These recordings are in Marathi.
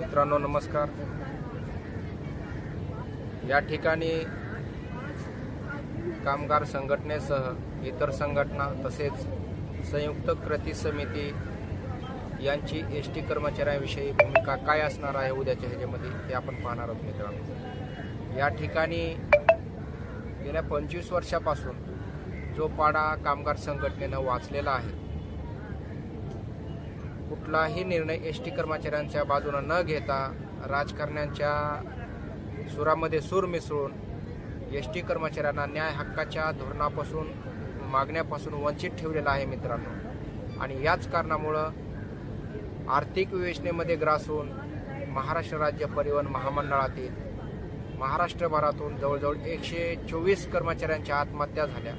मित्रांनो नमस्कार. या ठिकाणी कामगार संघटनेसह इतर संघटना तसेच संयुक्त कृती समिती यांची एस टी कर्मचाऱ्यांविषयी भूमिका काय असणार आहे उद्याच्या ह्याच्यामध्ये ते आपण पाहणार आहोत मित्रांनो. या ठिकाणी गेल्या पंचवीस वर्षापासून जो पाडा कामगार संघटनेनं वाचलेला आहे कुठलाही निर्णय एस टी कर्मचाऱ्यांच्या बाजूनं न घेता राजकारण्यांच्या सुरामध्ये सूर मिसळून एस टी कर्मचाऱ्यांना न्याय हक्काच्या धोरणापासून मागण्यापासून वंचित ठेवलेला आहे मित्रांनो. आणि याच कारणामुळं आर्थिक विवेचनेमध्ये ग्रासून महाराष्ट्र राज्य परिवहन महामंडळातील महाराष्ट्रभरातून जवळजवळ एकशे चोवीस कर्मचाऱ्यांच्या आत्महत्या झाल्या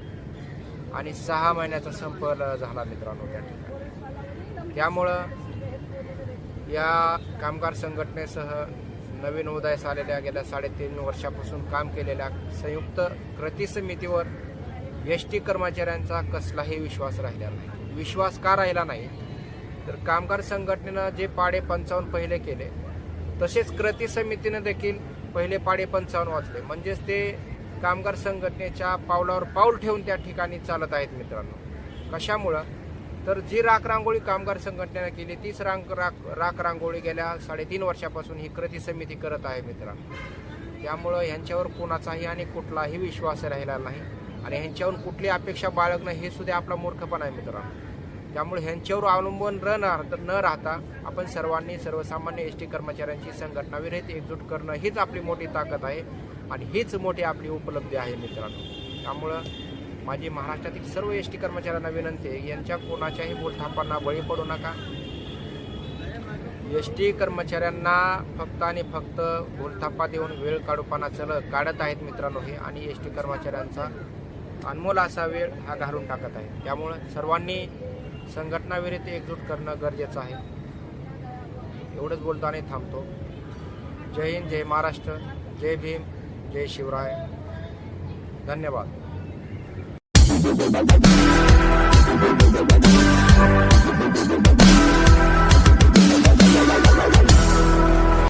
आणि सहा महिन्याचा संप झाला मित्रांनो त्या ठिकाणी. त्यामुळं या कामगार संघटनेसह नवीन उदयास आलेल्या गेल्या साडेतीन वर्षापासून काम केलेल्या संयुक्त कृती समितीवर एस टी कर्मचाऱ्यांचा कसलाही विश्वास राहिला नाही. विश्वास का राहिला नाही? तर कामगार संघटनेनं जे पाडे पंचावन्न पहिले केले तसेच कृती समितीनं देखील पहिले पाडे पंचावन्न वाचले म्हणजेच ते कामगार संघटनेच्या पावलावर पाऊल ठेवून त्या ठिकाणी चालत आहेत मित्रांनो. कशामुळं? तर जी राख रांगोळी कामगार संघटनेनं केली तीच रांग राख राख रांगोळी गेल्या साडेतीन वर्षापासून ही कृती समिती करत आहे मित्रांनो. त्यामुळं ह्यांच्यावर कोणाचाही आणि कुठलाही विश्वास राहिला नाही. आणि ह्यांच्यावर कुठली अपेक्षा बाळगणं हे सुद्धा आपला मूर्खपणा आहे मित्रांनो. त्यामुळे ह्यांच्यावर अवलंबून न राहता न राहता आपण सर्वांनी सर्वसामान्य एस टी कर्मचाऱ्यांची संघटना विरहित एकजूट करणं हीच आपली मोठी ताकद आहे आणि हीच मोठी आपली उपलब्धी आहे मित्रांनो. त्यामुळं माझी महाराष्ट्रातील सर्व एस टी कर्मचाऱ्यांना विनंती आहे यांच्या कोणाच्याही बोलथापांना बळी पडू नका. एस टी कर्मचाऱ्यांना फक्त आणि फक्त बोलथापा देऊन वेळ काढूपणा चल काढत आहेत मित्रांनो हे आणि एस टी कर्मचाऱ्यांचा अनमोल असा वेळ हा घालून टाकत आहे त्यामुळं सर्वांनी संघटनाविरुद्ध एकजूट करणं गरजेचं आहे. एवढंच बोलतो थांबतो. जय हिंद जय महाराष्ट्र जय भीम जय शिवराय. धन्यवाद.